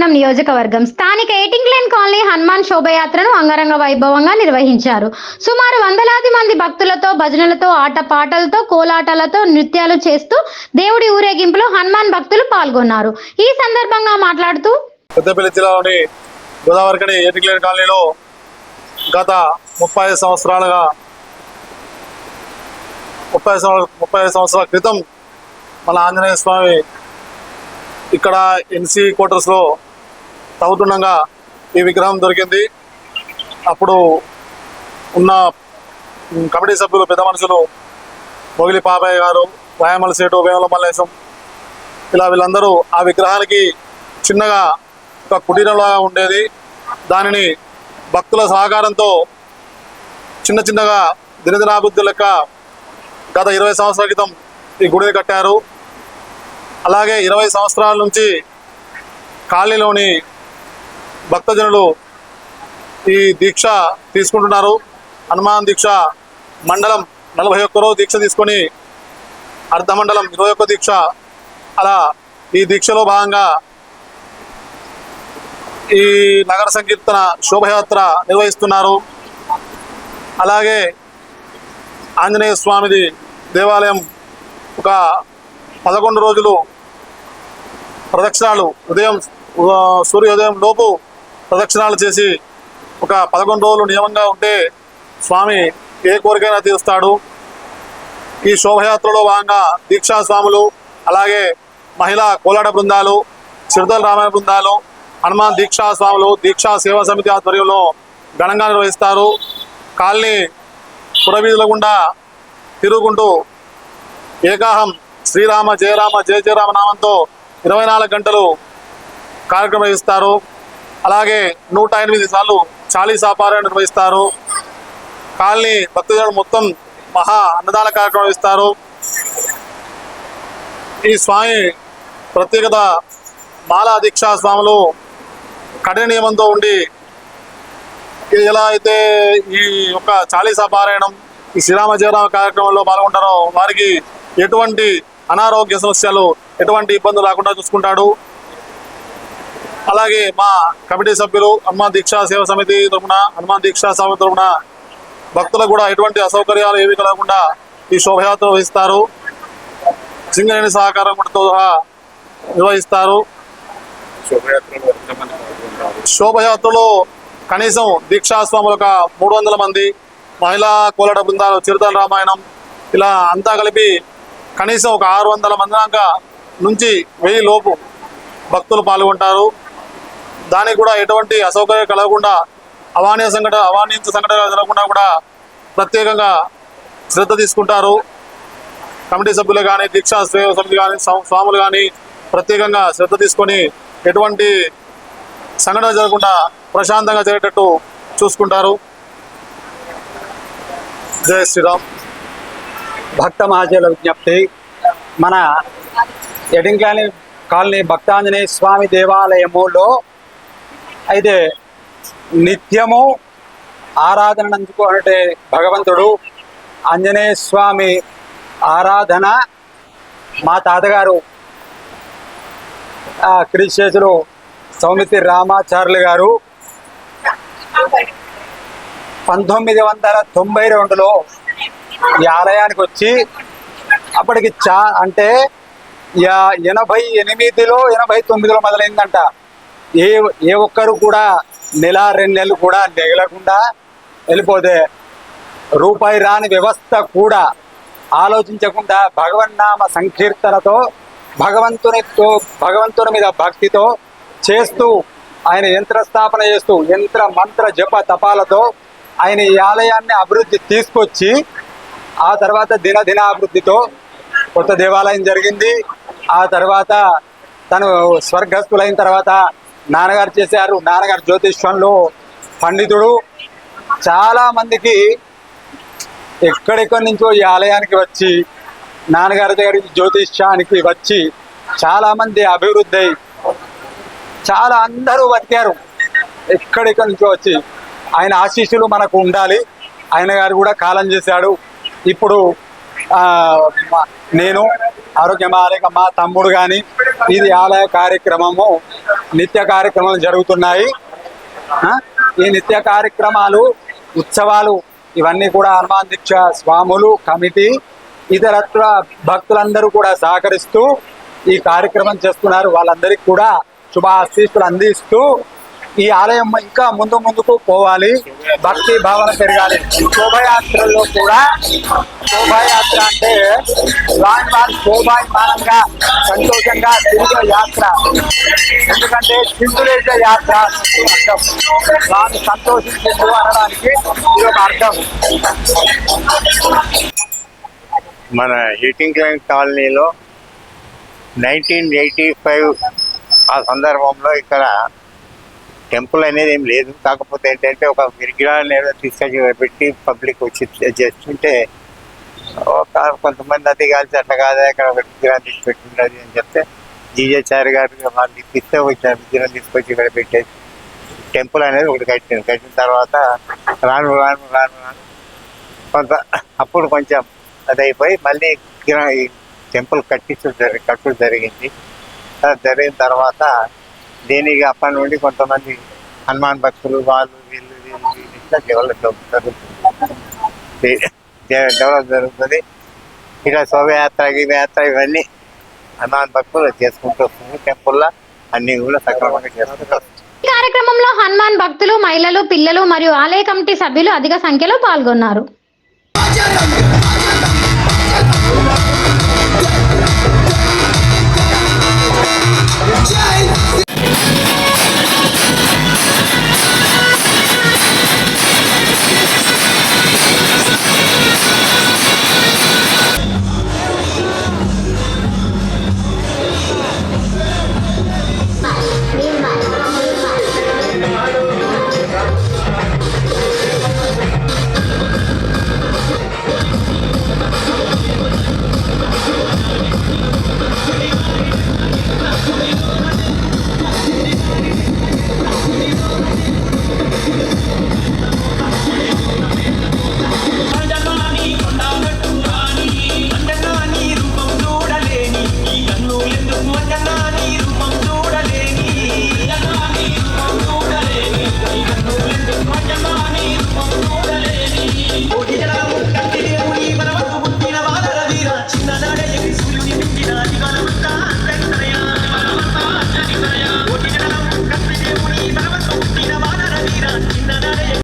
రామగుండం నియోజకవర్గం స్థానిక ఎయిటింగ్ line colony Hanuman శోభయాత్రను అంగరంగ వైభవంగా నిర్వహించారు. సుమారు వందలాది మంది భక్తులతో భజనలతో ఆట పాటలతో కోలాటలతో నృత్యాలు చేస్తూ దేవుడి ఊరేగింపులో హనుమాన్ భక్తులు పాల్గొన్నారు. ఈ సందర్భంగా మాట్లాడుతూ పెద్దపల్లి జిల్లాలోని గోదావరికని కాలనీలో గత ముప్పై సంవత్సరాలుగా ముప్పై ముప్పై సంవత్సరాల క్రితం మన ఆంజనేయ స్వామి ఇక్కడ ఎన్సీ క్వార్టర్స్లో తవ్వుతుండగా ఈ విగ్రహం దొరికింది. అప్పుడు ఉన్న కమిటీ సభ్యులు పెద్ద మనుషులు మొగిలి పాపయ్య గారు వాయమల సేటు వేమల మల్లేశం ఇలా వీళ్ళందరూ ఆ విగ్రహానికి చిన్నగా ఒక కుటీరంలాగా ఉండేది. దానిని భక్తుల సహకారంతో చిన్న చిన్నగా దినదినాభివృద్ధి లెక్క గత ఇరవై సంవత్సరాల క్రితం ఈ గుడిని కట్టారు. అలాగే ఇరవై సంవత్సరాల నుంచి కాలనీలోని భక్తజనులు ఈ దీక్ష తీసుకుంటున్నారు. హనుమాన్ దీక్ష మండలం నలభై ఒక్క రోజు దీక్ష తీసుకొని అర్ధమండలం ఇరవై ఒక్క దీక్ష. అలా ఈ దీక్షలో భాగంగా ఈ నగర సంకీర్తన శోభయాత్ర నిర్వహిస్తున్నారు. అలాగే ఆంజనేయ స్వామిది దేవాలయం ఒక పదకొండు రోజులు ప్రదక్షిణాలు ఉదయం సూర్యోదయం లోపు ప్రదక్షిణాలు చేసి ఒక పదకొండు రోజులు నియమంగా ఉంటే స్వామి ఏ కోరికైనా తీరుస్తాడు. ఈ శోభయాత్రలో భాగంగా దీక్షా స్వాములు అలాగే మహిళా కోలాట బృందాలు చిరుతల రామాయణ బృందాలు హనుమాన్ దీక్షా స్వాములు దీక్షా సేవా సమితి ఆధ్వర్యంలో ఘనంగా నిర్వహిస్తారు. కాలనీ పురవీధుల గుండా తిరుగుకుంటూ ఏకాహం శ్రీరామ జయరామ జయ జయరామ నామంతో ఇరవై నాలుగు గంటలు కార్యక్రమం నిర్వహిస్తారు. అలాగే నూట ఎనిమిది సార్లు చాలీసా పారాయణ నిర్వహిస్తారు. కాలనీ భక్తజనులు మొత్తం మహా అన్నదాన కార్యక్రమం ఇస్తారు. ఈ స్వామి ప్రత్యేకత మాలా దీక్షా స్వాములు కఠిన నియమంతో ఉండి ఇది ఎలా అయితే ఈ యొక్క చాలీసా పారాయణం ఈ శ్రీరామ జయరామ కార్యక్రమంలో పాల్గొంటారో వారికి ఎటువంటి అనారోగ్య సమస్యలు ఎటువంటి ఇబ్బందులు రాకుండా చూసుకుంటాడు. అలాగే మా కమిటీ సభ్యులు హనుమాన్ దీక్షా సేవ సమితి తరఫున హనుమాన్ దీక్షా సమితి తరఫున భక్తులకు కూడా ఎటువంటి అసౌకర్యాలు ఏమీ కలగకుండా ఈ శోభయాత్ర వహిస్తారు సింగరేణి సహకారం కూడా నిర్వహిస్తారు. శోభయాత్రలో శోభయాత్రలో కనీసం దీక్షాస్వాములు ఒక మూడు వందల మంది మహిళా కోలాట బృందాలు చిరుతల రామాయణం ఇలా అంతా కలిపి కనీసం ఒక ఆరు వందల మంది దాకా నుంచి వెయ్యి లోపు భక్తులు పాల్గొంటారు. దానికి కూడా ఎటువంటి అసౌకర్యం కలగకుండా అవానీయ సంఘటన అవాణించ సంఘటన జరగకుండా కూడా ప్రత్యేకంగా శ్రద్ధ తీసుకుంటారు. కమిటీ సభ్యులు కానీ దీక్షా సేవ సమితి కానీ స్వా- స్వాములు కానీ ప్రత్యేకంగా శ్రద్ధ తీసుకొని ఎటువంటి సంఘటన జరగకుండా ప్రశాంతంగా జరిగేటట్టు చూసుకుంటారు. జయ శ్రీరామ్. భక్త మహాజల విజ్ఞప్తి మన ఎడింగ్లాని కాలనీ భక్తాంజనేయ స్వామి దేవాలయములో అయితే నిత్యము ఆరాధన అందుకోనంటే భగవంతుడు ఆంజనేయ స్వామి ఆరాధన మా తాతగారు ఆ, సౌమితి రామాచార్యులు గారు పంతొమ్మిది వందల తొంభై రెండులో ఈ ఆలయానికి వచ్చి అప్పటికి చా అంటే యా- ఎనభై ఎనిమిదిలో ఎనభై తొమ్మిదిలో మొదలైందంట. ఏ ఏ ఒక్కరు కూడా నెల రెండు నెలలు కూడా నెగలకుండా వెళ్ళిపోతే రూపాయి రాని వ్యవస్థ కూడా ఆలోచించకుండా భగవన్నామ సంకీర్తనతో భగవంతునితో భగవంతుని మీద భక్తితో చేస్తూ ఆయన యంత్ర స్థాపన చేస్తూ యంత్ర మంత్ర జప తపాలతో ఆయన ఈ ఆలయాన్ని అభివృద్ధి తీసుకొచ్చి ఆ తర్వాత దినదిన అభివృద్ధితో కొత్త దేవాలయం జరిగింది. ఆ తర్వాత తను స్వర్గస్థులైన తర్వాత నాన్నగారు చేశారు. నాన్నగారు జ్యోతిష్యంలో పండితుడు. చాలా మందికి ఎక్కడెక్కడి నుంచో ఈ ఆలయానికి వచ్చి నాన్నగారి దగ్గరికి జ్యోతిష్యానికి వచ్చి చాలామంది అభివృద్ధి అయి చాలా అందరూ బతికారు ఎక్కడెక్కడి నుంచో వచ్చి ఆయన ఆశీస్సులు మనకు ఉండాలి. ఆయన గారు కూడా కాలం చేశాడు. ఇప్పుడు నేను ఆరోగ్యమాలయ మా తమ్ముడు కానీ ఇది ఆలయ కార్యక్రమము నిత్య కార్యక్రమాలు జరుగుతున్నాయి. ఆ, ఈ నిత్య కార్యక్రమాలు ఉత్సవాలు ఇవన్నీ కూడా హనుమాన్ దీక్ష స్వాములు కమిటీ ఇతరత్ర భక్తులందరూ కూడా సహకరిస్తూ ఈ కార్యక్రమం చేస్తున్నారు. వాళ్ళందరికీ కూడా శుభ ఆశీస్సులు అందిస్తూ ఈ ఆలయం ఇంకా ముందు ముందుకు పోవాలి. భక్తి భావన పెరగాలి. శోభయాత్రల్లో కూడా శోభాయాత్ర అంటే రాని వారు శోభాయమానంగా సంతోషంగా తిరిగే యాత్ర. ఎందుకంటే చిందులేసే యాత్ర అర్థం. రాని సంతోషించు అనడానికి ఇది ఒక అర్థం. మన హీటింగ్ క్లైన్ కాలనీలో నైన్టీన్ ఎయిటీ ఫైవ్ ఆ సందర్భంలో ఇక్కడ టెంపుల్ అనేది ఏం లేదు. కాకపోతే ఏంటంటే ఒక విగ్రహాన్ని ఏదో తీసుకొచ్చి పెట్టి పబ్లిక్ వచ్చి చేస్తుంటే ఒక కొంతమంది అది కాల్చి అట్లా కాదా ఇక్కడ ఒక విగ్రహం తీసుకెట్టినది అని చెప్తే జీజేచారి గారు వాళ్ళు ఇప్పిస్తే వచ్చిన విగ్రహం తీసుకొచ్చి ఇక్కడ పెట్టేసి టెంపుల్ అనేది ఒకటి కట్టింది. కట్టిన తర్వాత రాను రాను రాను రాను కొంత అప్పుడు కొంచెం అది అయిపోయి మళ్ళీ విగ్రహం టెంపుల్ కట్టించడం జరిగి కట్టడం జరిగింది. జరిగిన తర్వాత దీనికి అప్పటి నుండి కొంతమంది హనుమాన్ భక్తులు వాళ్ళు వీళ్ళు వీళ్ళు ఇట్లా డెవలప్ జరుగుతుంది డెవలప్ జరుగుతుంది. ఇట్లా శోభయాత్ర గిభయాత్ర ఇవన్నీ హనుమాన్ భక్తులు చేసుకుంటూ వస్తుంది టెంపుల్లో అన్ని కూడా సక్రమంగా చేసుకుంటూ వస్తుంది ఈ కార్యక్రమంలో హనుమాన్ భక్తులు మహిళలు పిల్లలు మరియు ఆలయ కమిటీ సభ్యులు అధిక సంఖ్యలో పాల్గొన్నారు.